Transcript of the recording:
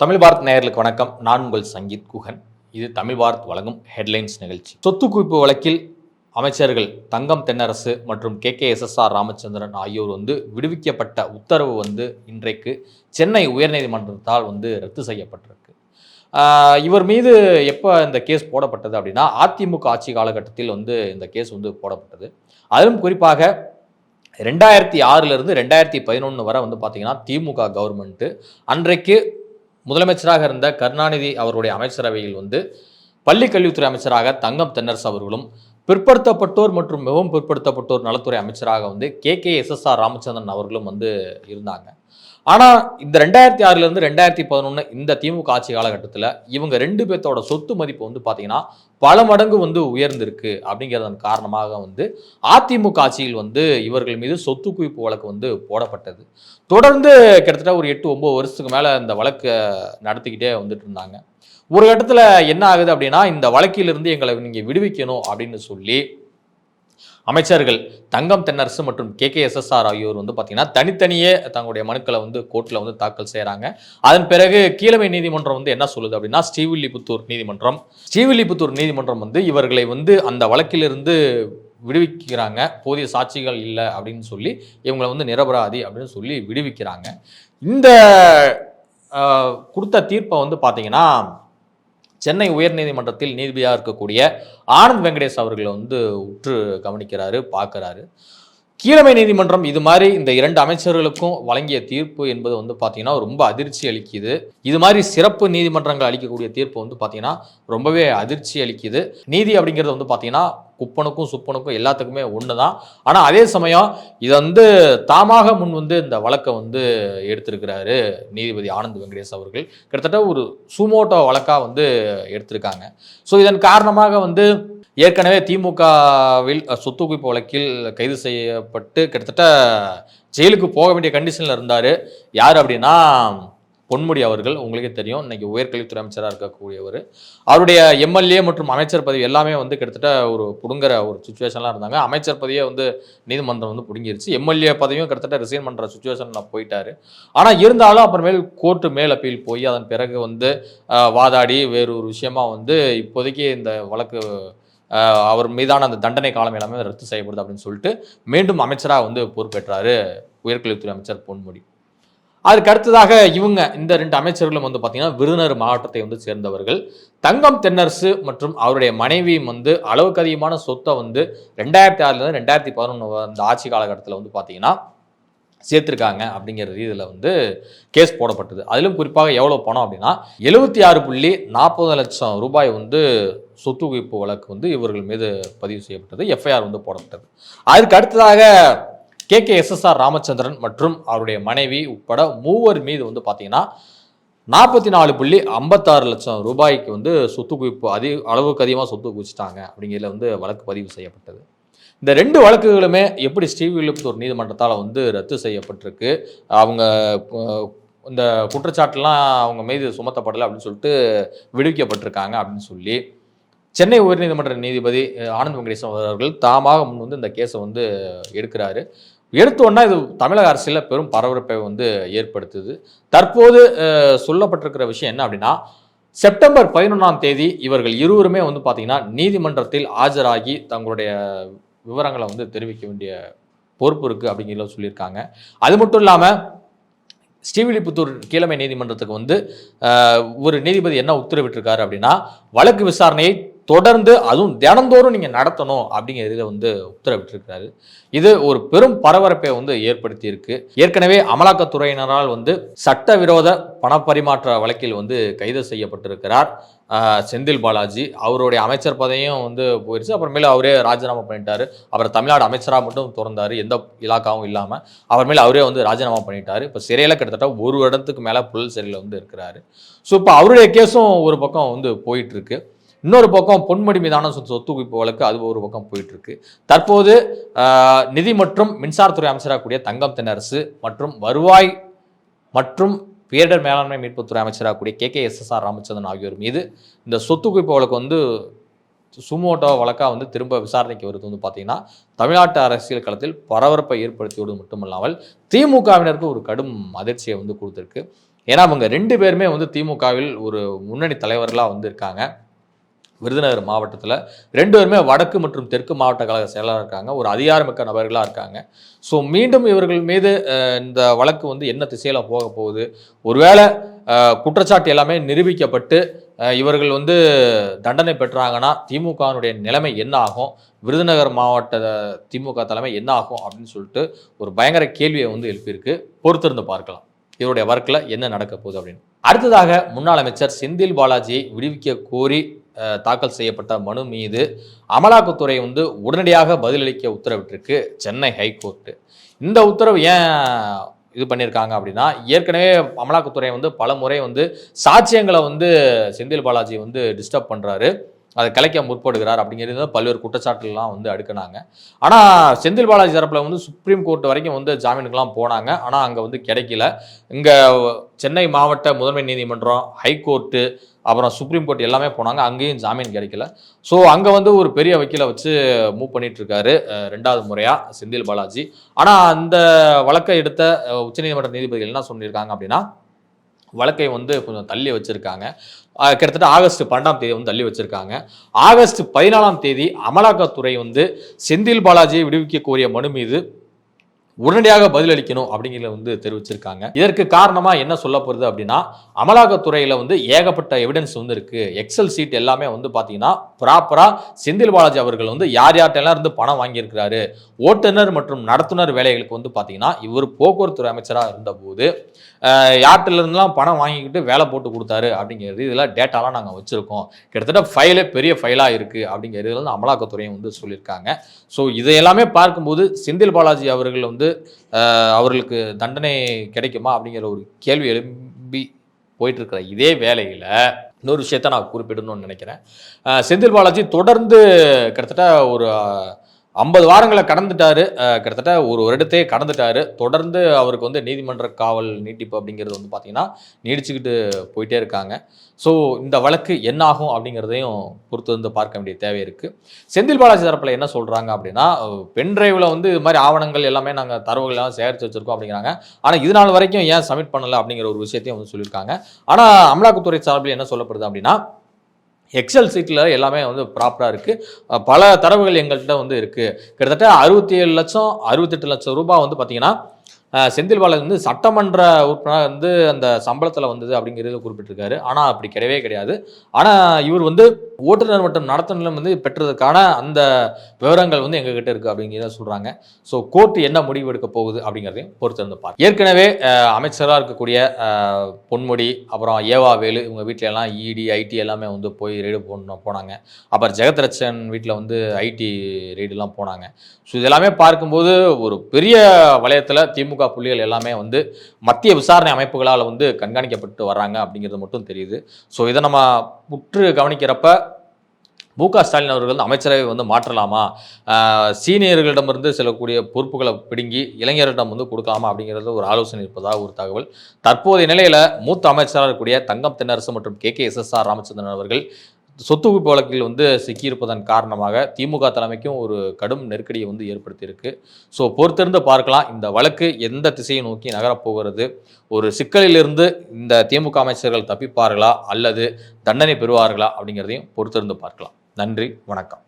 தமிழ் பாரத் நேயர்களுக்கு வணக்கம். நான் உங்கள் சங்கீத் குகன். இது தமிழ் பாரத் வழங்கும் ஹெட்லைன்ஸ் நிகழ்ச்சி. சொத்து குவிப்பு வழக்கில் அமைச்சர்கள் தங்கம் தென்னரசு மற்றும் கே கே எஸ்எஸ்ஆர் ராமச்சந்திரன் ஆகியோர் வந்து விடுவிக்கப்பட்ட உத்தரவு வந்து இன்றைக்கு சென்னை உயர்நீதிமன்றத்தால் வந்து ரத்து செய்யப்பட்டிருக்கு. இவர் மீது எப்போ இந்த கேஸ் போடப்பட்டது அப்படின்னா அதிமுக ஆட்சி காலகட்டத்தில் வந்து இந்த கேஸ் வந்து போடப்பட்டது. அதிலும் குறிப்பாக ரெண்டாயிரத்தி ஆறுலேருந்து ரெண்டாயிரத்தி பதினொன்று வரை வந்து பார்த்தீங்கன்னா திமுக கவர்மெண்ட்டு அன்றைக்கு முதலமைச்சராக இருந்த கருணாநிதி அவருடைய அமைச்சரவையில் வந்து பள்ளிக்கல்வித்துறை அமைச்சராக தங்கம் தென்னரசு அவர்களும் பிற்படுத்தப்பட்டோர் மற்றும் மிகவும் பிற்படுத்தப்பட்டோர் நலத்துறை அமைச்சராக வந்து K. K. S. S R Ramachandran அவர்களும் வந்து இருந்தாங்க. ஆனால் இந்த ரெண்டாயிரத்தி ஆறுலேருந்து ரெண்டாயிரத்தி பதினொன்று இந்த திமுக ஆட்சி காலகட்டத்தில் இவங்க ரெண்டு பேர்த்தோட சொத்து மதிப்பு வந்து பார்த்தீங்கன்னா பல மடங்கு வந்து உயர்ந்திருக்கு அப்படிங்கிறதன் காரணமாக வந்து அதிமுக ஆட்சியில் வந்து இவர்கள் மீது சொத்து குவிப்பு வழக்கு வந்து போடப்பட்டது. தொடர்ந்து கிட்டத்தட்ட ஒரு எட்டு ஒம்பது வருஷத்துக்கு மேலே இந்த வழக்கு நடத்திக்கிட்டே வந்துட்டு இருந்தாங்க. ஒரு கட்டத்தில் என்ன ஆகுது அப்படின்னா இந்த வழக்கிலிருந்து எங்களை நீங்கள் விடுவிக்கணும் அப்படின்னு சொல்லி அமைச்சர்கள் தங்கம் தென்னரசு மற்றும் கே கே எஸ்எஸ்ஆர் ஆகியோர் வந்து பார்த்தீங்கன்னா தனித்தனியே தங்களுடைய மனுக்களை வந்து கோர்ட்டில் வந்து தாக்கல் செய்கிறாங்க அதன் பிறகு கீழமை நீதிமன்றம் வந்து என்ன சொல்லுது அப்படின்னா ஸ்ரீவில்லிபுத்தூர் நீதிமன்றம் ஸ்ரீவில்லிபுத்தூர் நீதிமன்றம் வந்து இவர்களை வந்து அந்த வழக்கிலிருந்து விடுவிக்கிறாங்க. போதிய சாட்சிகள் இல்லை அப்படின்னு சொல்லி இவங்களை வந்து நிரபராதி அப்படின்னு சொல்லி விடுவிக்கிறாங்க. இந்த கொடுத்த தீர்ப்பை வந்து பார்த்தீங்கன்னா சென்னை உயர்நீதிமன்றத்தில் நீதிபதியாக இருக்கக்கூடிய ஆனந்த் வெங்கடேஷ் அவர்களை வந்து உற்று கவனிக்கிறாரு பார்க்கறாரு. கீழமை நீதிமன்றம் இது மாதிரி இந்த இரண்டு அமைச்சர்களுக்கும் வழங்கிய தீர்ப்பு என்பது வந்து பார்த்தீங்கன்னா ரொம்ப அதிர்ச்சி அளிக்குது. இது மாதிரி சிறப்பு நீதிமன்றங்கள் அளிக்கக்கூடிய தீர்ப்பு வந்து பார்த்தீங்கன்னா ரொம்பவே அதிர்ச்சி அளிக்குது. நீதி அப்படிங்கிறது வந்து பார்த்தீங்கன்னா குப்பனுக்கும் சுப்பனுக்கும் எல்லாத்துக்குமே ஒன்று தான் ஆனால் அதே சமயம் இதை வந்து தாமாக முன் வந்து இந்த வழக்கை வந்து எடுத்திருக்கிறாரு நீதிபதி ஆனந்த் வெங்கடேஷ் அவர்கள். கிட்டத்தட்ட ஒரு சுமோட்டோ வழக்காக வந்து எடுத்திருக்காங்க. ஸோ இதன் காரணமாக வந்து ஏற்கனவே திமுகவில் சொத்து குவிப்பு வழக்கில் கைது செய்யப்பட்டு கிட்டத்தட்ட ஜெயிலுக்கு போக வேண்டிய கண்டிஷனில் இருந்தார். யார் அப்படின்னா பொன்முடி அவர்கள். உங்களுக்கே தெரியும். இன்னைக்கு உயர்கல்வித்துறை அமைச்சராக இருக்கக்கூடியவர். அவருடைய எம்எல்ஏ மற்றும் அமைச்சர் பதவி எல்லாமே வந்து கிட்டத்தட்ட ஒரு புடுங்குற ஒரு சுச்சுவேஷன்லாம் இருந்தாங்க. அமைச்சர் பதவியே வந்து நீதிமன்றம் வந்து பிடுங்கிருச்சு. எம்எல்ஏ பதவியும் கிட்டத்தட்ட ரிசைன் பண்ணுற சுச்சுவேஷனில் போயிட்டாரு. ஆனால் இருந்தாலும் அப்புறமேல் கோர்ட்டு மேல் அப்பீல் போய் அதன் பிறகு வந்து வாதாடி வேறு ஒரு விஷயமா வந்து இப்போதைக்கு இந்த வழக்கு அவர் மீதான அந்த தண்டனை காலம் எல்லாமே ரத்து செய்யப்படுது அப்படின்னு சொல்லிட்டு மீண்டும் அமைச்சராக வந்து பொறுப்பேற்றாரு உயர்கல்வித்துறை அமைச்சர் பொன்முடி. அதுக்கு அடுத்ததாக இவங்க இந்த ரெண்டு அமைச்சர்களும் வந்து பார்த்தீங்கன்னா விருதுநகர் மாவட்டத்தை வந்து சேர்ந்தவர்கள். தங்கம் தென்னரசு மற்றும் அவருடைய மனைவியும் வந்து அளவுக்கு அதிகமான சொத்தை வந்து ரெண்டாயிரத்தி ஆறுலேருந்து ரெண்டாயிரத்தி பதினொன்று அந்த ஆட்சி காலகட்டத்தில் வந்து பார்த்தீங்கன்னா சேர்த்துருக்காங்க அப்படிங்கிற ரீதியில் வந்து கேஸ் போடப்பட்டது. அதிலும் குறிப்பாக எவ்வளோ பணம் அப்படின்னா எழுபத்தி ஆறு புள்ளி நாற்பது லட்சம் ரூபாய் வந்து சொத்து குவிப்பு வழக்கு வந்து இவர்கள் மீது பதிவு செய்யப்பட்டது. எஃப்ஐஆர் வந்து போடப்பட்டது. அதுக்கு அடுத்ததாக கே கே எஸ்எஸ்ஆர் ராமச்சந்திரன் மற்றும் அவருடைய மனைவி உட்பட மூவர் மீது வந்து பார்த்தீங்கன்னா நாற்பத்தி நாலு புள்ளி ஐம்பத்தாறு லட்சம் ரூபாய்க்கு வந்து சொத்து குவிப்பு அதிக அளவுக்கு அதிகமாக சொத்து குவிச்சிட்டாங்க அப்படிங்கிறதுல வந்து வழக்கு பதிவு செய்யப்பட்டது. இந்த ரெண்டு வழக்குகளுமே எப்படி ஸ்ரீவில்லிபுத்தூர் நீதிமன்றத்தால் வந்து ரத்து செய்யப்பட்டிருக்கு? அவங்க இந்த குற்றச்சாட்டுலாம் அவங்க மீது சுமத்தப்படலை அப்படின்னு சொல்லிட்டு விடுவிக்கப்பட்டிருக்காங்க அப்படின்னு சொல்லி. சென்னை உயர்நீதிமன்ற நீதிபதி ஆனந்த் வெங்கடேசன் அவர்கள் தாமாக முன் வந்து இந்த கேஸை வந்து எடுக்கிறாரு. எடுத்தோன்னா இது தமிழக அரசியலில் பெரும் பரபரப்பை வந்து ஏற்படுத்துது. தற்போது சொல்லப்பட்டிருக்கிற விஷயம் என்ன அப்படின்னா செப்டம்பர் பதினொன்றாம் தேதி இவர்கள் இருவருமே வந்து பார்த்தீங்கன்னா நீதிமன்றத்தில் ஆஜராகி தங்களுடைய விவரங்களை வந்து தெரிவிக்க வேண்டிய பொறுப்பு இருக்குது அப்படிங்கிறத சொல்லியிருக்காங்க. அது மட்டும் இல்லாமல் ஸ்ரீவில்லிபுத்தூர் கீழமை நீதிமன்றத்துக்கு வந்து ஒரு நீதிபதி என்ன உத்தரவிட்டிருக்காரு அப்படின்னா வழக்கு விசாரணையை தொடர்ந்து அதுவும் தினந்தோறும் நீங்கள் நடத்தணும் அப்படிங்கிறதுல வந்து உத்தரவிட்டிருக்கிறாரு. இது ஒரு பெரும் பரபரப்பை வந்து ஏற்படுத்தி இருக்கு ஏற்கனவே அமலாக்கத்துறையினரால் வந்து சட்டவிரோத பணப்பரிமாற்ற வழக்கில் வந்து கைது செய்யப்பட்டிருக்கிறார். செந்தில் பாலாஜி. அவருடைய அமைச்சர் பதவியும் வந்து போயிடுச்சு அப்புறமேல அவரே ராஜினாமா பண்ணிட்டாரு. அவர் தமிழ்நாடு அமைச்சராக மட்டும் திறந்தார். எந்த இலாக்காவும் இல்லாமல் அப்புறமேல அவரே வந்து ராஜினாமா பண்ணிட்டாரு. இப்போ சிறையில் கிட்டத்தட்ட ஒரு இடத்துக்கு மேலே புழல் சிறையில் வந்து இருக்கிறாரு. ஸோ இப்போ அவருடைய கேஸும் ஒரு பக்கம் வந்து போயிட்டு இருக்கு. இன்னொரு பக்கம் பொன்மடி மீதான சொத்து சொத்து குவிப்பு வழக்கு அது ஒரு பக்கம் போயிட்டு இருக்கு தற்போது நிதி மற்றும் மின்சாரத்துறை அமைச்சராக கூடிய தங்கம் தென்னரசு மற்றும் வருவாய் மற்றும் பேரிடர் மேலாண்மை மீட்புத்துறை அமைச்சராக கூடிய கே. கே எஸ்எஸ்ஆர் ராமச்சந்திரன் ஆகியோர் மீது இந்த சொத்து குவிப்பு வழக்கு வந்து சுமோட்டோ வழக்காக வந்து திரும்ப விசாரணைக்கு வருது. வந்து பார்த்தீங்கன்னா தமிழ்நாட்டு அரசியல் களத்தில் பரபரப்பை ஏற்படுத்தியோடு மட்டுமல்லாமல் திமுகவினருக்கு ஒரு கடும் அதிர்ச்சியை வந்து கொடுத்துருக்கு. ஏன்னா அவங்க ரெண்டு பேருமே வந்து திமுகவில் ஒரு முன்னணி தலைவர்களாக வந்து இருக்காங்க விருதுநகர் மாவட்டத்தில் ரெண்டு பேருமே வடக்கு மற்றும் தெற்கு மாவட்ட கழக செயலாளர் இருக்காங்க. ஒரு அதிகாரமிக்க நபர்களாக இருக்காங்க. ஸோ மீண்டும் இவர்கள் மீது இந்த வழக்கு வந்து என்ன திசையில் போக போகுது? ஒருவேளை குற்றச்சாட்டு எல்லாமே நிரூபிக்கப்பட்டு இவர்கள் வந்து தண்டனை பெற்றாங்கன்னா திமுகவினுடைய நிலைமை என்ன ஆகும்? விருதுநகர் மாவட்ட திமுக தலைமை என்ன ஆகும்? அப்படின்னு சொல்லிட்டு ஒரு பயங்கர கேள்வியை வந்து எழுப்பியிருக்கு. பொறுத்திருந்து பார்க்கலாம். இவருடைய ஒர்க்கில் என்ன நடக்க போகுது அப்படின்னு. அடுத்ததாக முன்னாள் அமைச்சர் செந்தில் பாலாஜியை விடுவிக்க கோரி தாக்கல் செய்யப்பட்ட மனு மீது அமலாக்கத்துறை வந்து உடனடியாக பதிலளிக்க உத்தரவிட்டிருக்கு சென்னை ஹைகோர்ட்டு. இந்த உத்தரவு ஏன் இது பண்ணியிருக்காங்க அப்படின்னா ஏற்கனவே அமலாக்கத்துறை வந்து பல முறை வந்து சாட்சியங்களை வந்து செந்தில் பாலாஜி வந்து டிஸ்டர்ப் பண்ணுறாரு அதை கலைக்க முற்படுகிறார் அப்படிங்கிறது பல்வேறு குற்றச்சாட்டுலாம் வந்து அடுக்கினாங்க. ஆனால் செந்தில் பாலாஜி தரப்பில் வந்து சுப்ரீம் கோர்ட் வரைக்கும் வந்து ஜாமீனுக்கெல்லாம் போனாங்க. ஆனால் அங்கே வந்து கிடைக்கல. இங்கே சென்னை மாவட்ட முதன்மை நீதிமன்றம் ஹைகோர்ட்டு அப்புறம் சுப்ரீம் கோர்ட் எல்லாமே போனாங்க. அங்கேயும் ஜாமீன் கிடைக்கல. ஸோ அங்கே வந்து ஒரு பெரிய வக்கீலை வச்சு மூவ் பண்ணிட்டு இருக்காரு ரெண்டாவது முறையாக செந்தில் பாலாஜி. ஆனால் அந்த வழக்கை எடுத்த உச்சநீதிமன்ற நீதிபதிகள் என்ன சொல்லியிருக்காங்க அப்படின்னா வழக்கை வந்து கொஞ்சம் தள்ளி வச்சிருக்காங்க. கிட்டத்தட்ட ஆகஸ்ட் பன்னெண்டாம் தேதி வந்து தள்ளி வச்சிருக்காங்க. ஆகஸ்ட் பதினாலாம் தேதி அமலாக்கத்துறை வந்து செந்தில் பாலாஜியை விடுவிக்க கோரிய மனு மீது உடனடியாக பதிலளிக்கணும் அப்படிங்கிறத வந்து தெரிவிச்சிருக்காங்க. இதற்கு காரணமா என்ன சொல்ல போறது அப்படின்னா அமலாக்கத்துறையில வந்து ஏகப்பட்ட எவிடன்ஸ் வந்து இருக்கு. எக்ஸல் சீட் எல்லாமே வந்து பாத்தீங்கன்னா ப்ராப்பரா செந்தில் பாலாஜி அவர்கள் வந்து யார் யார்கிட்டலாம் இருந்து பணம் வாங்கியிருக்கிறாரு ஓட்டுநர் மற்றும் நடத்துனர் வேலைகளுக்கு வந்து பாத்தீங்கன்னா இவர் போக்குவரத்து அமைச்சராக இருந்தபோது அஹ், பணம் வாங்கிக்கிட்டு வேலை போட்டு கொடுத்தாரு அப்படிங்கிறது இதெல்லாம் டேட்டாலாம் நாங்கள் வச்சிருக்கோம். கிட்டத்தட்ட ஃபைலே பெரிய ஃபைலாக இருக்கு அப்படிங்கிறது வந்து அமலாக்கத்துறையும் வந்து சொல்லியிருக்காங்க. ஸோ இதையெல்லாமே பார்க்கும்போது செந்தில் பாலாஜி அவர்கள் வந்து அவர்களுக்கு தண்டனை கிடைக்குமா அப்படிங்கிற ஒரு கேள்வி எழும்பி போயிட்டுருக்கிற இதே வேலையில் இன்னொரு விஷயத்த நான் குறிப்பிடணும்னு நினைக்கிறேன். செந்தில் பாலாஜி தொடர்ந்து கிட்டத்தட்ட ஒரு ஐம்பது வாரங்களை கடந்துட்டாரு. கிட்டத்தட்ட ஒரு வருடத்தையே கடந்துட்டாரு. தொடர்ந்து அவருக்கு வந்து நீதிமன்ற காவல் நீட்டிப்பு அப்படிங்கிறது வந்து பார்த்தீங்கன்னா நீடிச்சுக்கிட்டு போயிட்டே இருக்காங்க. ஸோ இந்த வழக்கு என்ன ஆகும் அப்படிங்கிறதையும் பொறுத்து வந்து பார்க்க வேண்டிய தேவை இருக்குது செந்தில் பாலாஜி தரப்பில் என்ன சொல்கிறாங்க அப்படின்னா பென் டிரைவில் வந்து இது மாதிரி ஆவணங்கள் எல்லாமே நாங்கள் தரவுகள் எல்லாம் சேகரித்து வச்சுருக்கோம் அப்படிங்கிறாங்க. ஆனால் இது நாள் வரைக்கும் ஏன் சப்மிட் பண்ணலை அப்படிங்கிற ஒரு விஷயத்தையும் வந்து சொல்லியிருக்காங்க. ஆனால் அமலாக்கத்துறை சார்பில் என்ன சொல்லப்படுது அப்படின்னா எக்ஸல் சீட்டில் எல்லாமே வந்து ப்ராப்பராக இருக்குது பல தரவுகள் எங்கள்கிட்ட வந்து இருக்குது கிட்டத்தட்ட அறுபத்தி ஏழு லட்சம் அறுபத்தெட்டு லட்சம் ரூபாய் வந்து பார்த்திங்கன்னா செந்தில் பாலாஜி வந்து சட்டமன்ற உறுப்பினர் வந்து அந்த சம்பளத்தில் வந்தது அப்படிங்கிறது குறிப்பிட்டிருக்காரு. ஆனால் அப்படி கிடையவே கிடையாது. ஆனால் இவர் வந்து ஓட்டுநர் மற்றும் நடத்துனர் வந்து பெற்றதுக்கான அந்த விவரங்கள் வந்து எங்ககிட்ட இருக்குது அப்படிங்கிறத சொல்கிறாங்க ஸோ கோர்ட் என்ன முடிவு எடுக்க போகுது அப்படிங்கிறதையும் பொறுத்திருந்து பார்க்க ஏற்கனவே அமைச்சராக இருக்கக்கூடிய பொன்முடி அப்புறம் ஏவா வேலு இவங்க வீட்ல எல்லாம் இடி ஐடி எல்லாமே வந்து போய் ரெய்டு போன போனாங்க. அப்புறம் ஜெகத்ரட்சன் வீட்டில் வந்து ஐடி ரெய்டுலாம் போனாங்க. ஸோ இதெல்லாமே பார்க்கும்போது ஒரு பெரிய வளையத்தில் திமுக புள்ளிகள் எல்லாமே வந்து மத்திய விசாரணை அமைப்புகளால் வந்து கண்காணிக்கப்பட்டு வர்றாங்க அப்படிங்கிறது மட்டும் தெரியுது. ஸோ இதை நம்ம உற்று கவனிக்கிறப்ப மு க ஸ்டாலின் அவர்கள் வந்து அமைச்சரவை வந்து மாற்றலாமா? சீனியர்களிடமிருந்து செல்லக்கூடிய பொறுப்புகளை பிடுங்கி இளைஞர்களிடம் வந்து கொடுக்கலாமா அப்படிங்கிறது ஒரு ஆலோசனை இருப்பதாக ஒரு தகவல். தற்போதைய நிலையில் மூத்த அமைச்சராக இருக்கக்கூடிய தங்கம் தென்னரசு மற்றும் K K S S R Ramachandran அவர்கள் சொத்து குவிப்பு வழக்கில் வந்து சிக்கியிருப்பதன் காரணமாக திமுக தலைமைக்கும் ஒரு கடும் நெருக்கடியை வந்து ஏற்படுத்தியிருக்கு. ஸோ பொறுத்திருந்து பார்க்கலாம். இந்த வழக்கு எந்த திசையை நோக்கி நகரப்போகிறது? ஒரு சிக்கலிலிருந்து இந்த திமுக அமைச்சர்கள் தப்பிப்பார்களா? அல்லது தண்டனை பெறுவார்களா? அப்படிங்கிறதையும் பொறுத்திருந்து பார்க்கலாம். நன்றி. வணக்கம்.